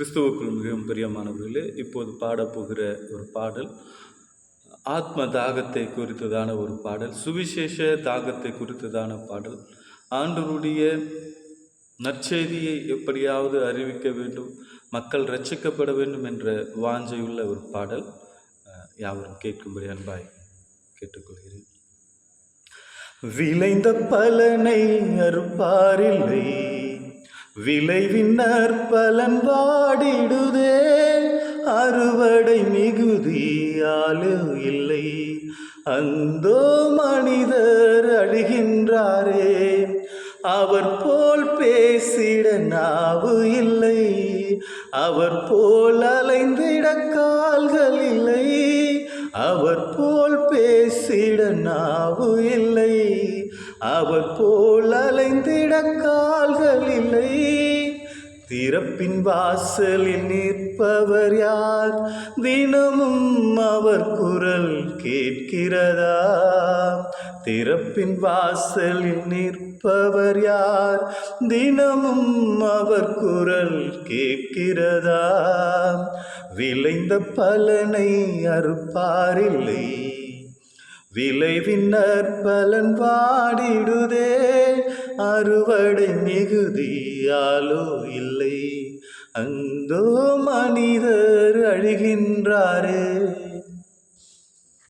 கிறிஸ்துவுக்குள் மிகவும் பிரியமானவர்களே இப்போது பாடப்போகிற ஒரு பாடல் ஆத்ம தாகத்தை குறித்ததான ஒரு பாடல் சுவிசேஷ தாகத்தை குறித்ததான பாடல். ஆண்டருடைய நற்செய்தியை எப்படியாவது அறிவிக்க வேண்டும் மக்கள் ரட்சிக்கப்பட வேண்டும் என்ற வாஞ்சையுள்ள ஒரு பாடல் யாவரும் கேட்கும்படி அன்பாய் கேட்டுக்கொள்கிறேன். விளைந்த பலனை அறுப்பாரில்லை. விளைவின்னர் பலன் வாடிடுதே. அறுவடை மிகுதியாலு இல்லை. அந்தோ மனிதர் அழுகின்றாரே. அவர் போல் பேசிட நாவு இல்லை. அவர் போல் அலைந்திட கால்கள் இல்லை. அவர் போல் பேசிட நாவு இல்லை. அவர் போல் அலைந்திட கால்கள் திறப்பின் வாசலில் நிற்பவர் யார்? தினமும் அவர் குரல் கேட்கிறதா? திறப்பின் வாசலில் நிற்பவர் யார்? தினமும் அவர் குரல் கேட்கிறதா? விளைந்த பலனை அறுப்பாரில்லை. விளைவின் நற்பலன் வாடிடுதே. அறுவடை மிகுதியாலோ இல்லை. அந்தோ மனிதர் அழுகின்றாரே.